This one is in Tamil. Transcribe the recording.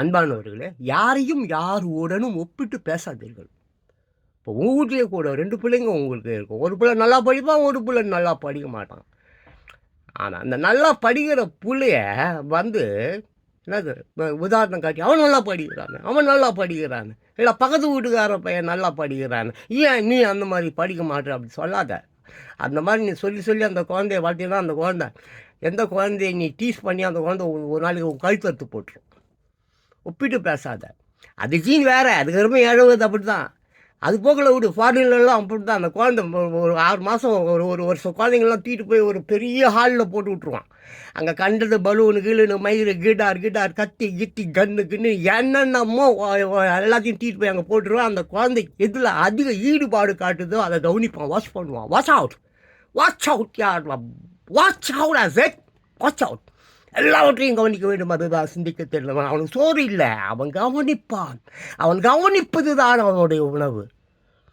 அன்பானவர்களே யாரையும் யார் உடனும் ஒப்பிட்டு பேசாதீர்கள். இப்போ உங்கள் வீட்லேயே கூட ரெண்டு பிள்ளைங்க உங்களுக்கு இருக்கும். ஒரு பிள்ளை நல்லா படிப்பான் ஒரு பிள்ளை நல்லா படிக்க மாட்டான். ஆனால் அந்த நல்லா படிக்கிற பிள்ளைய வந்து என்னது உதாரணம் காட்டி அவன் நல்லா படிக்கிறான் அவன் நல்லா படிக்கிறான் இல்லை பக்கத்து வீட்டுக்கார பையன் நல்லா படிக்கிறான் ஏன் நீ அந்த மாதிரி படிக்க மாட்டே? அப்படி சொல்லாத. அந்த மாதிரி நீ சொல்லி சொல்லி அந்த குழந்தைய வளர்த்தினா அந்த குழந்தை எந்த குழந்தைய நீ டீஸ் பண்ணி அந்த குழந்தை ஒரு நாளைக்கு உன் கழுத்தறுத்து போட்டுரும். ஒப்பிட்டு பேசாத. அது ஜீன் வேற. அதுக்கப்புறமே எழுபது அப்படி தான் அது போக்கில் விடு. ஃபாரின்லலாம் அப்படி தான் அந்த குழந்தை ஒரு- ஆறு மாதம் ஒரு ஒரு வருஷம் குழந்தைங்கள்லாம் தூக்கிட்டு போய் ஒரு பெரிய ஹாலில் போட்டு விட்ருவான் அங்கே கண்டது பலூனு கீழுனு மயிறு கிட்டார் கிட்டார் கத்தி கித்தி கன்னு கின்னு என்னென்னமோ எல்லாத்தையும் தூக்கிட்டு போய் அங்கே போட்டுருவான். அந்த குழந்தை எதில் அதிக ஈடுபாடு காட்டுதோ அதை கவனிப்பான். வாஷ் பண்ணுவான். வாஷ் அவுட் வாட்ச் அவுட் யார் watch out as watch out எல்லாவற்றையும் கவனிக்க வேண்டும். அதுதான் சிந்திக்க தெரியல. அவனுக்கு சோறு இல்லை. அவன் கவனிப்பான். அவன் கவனிப்பது தான் அவனுடைய உணவு.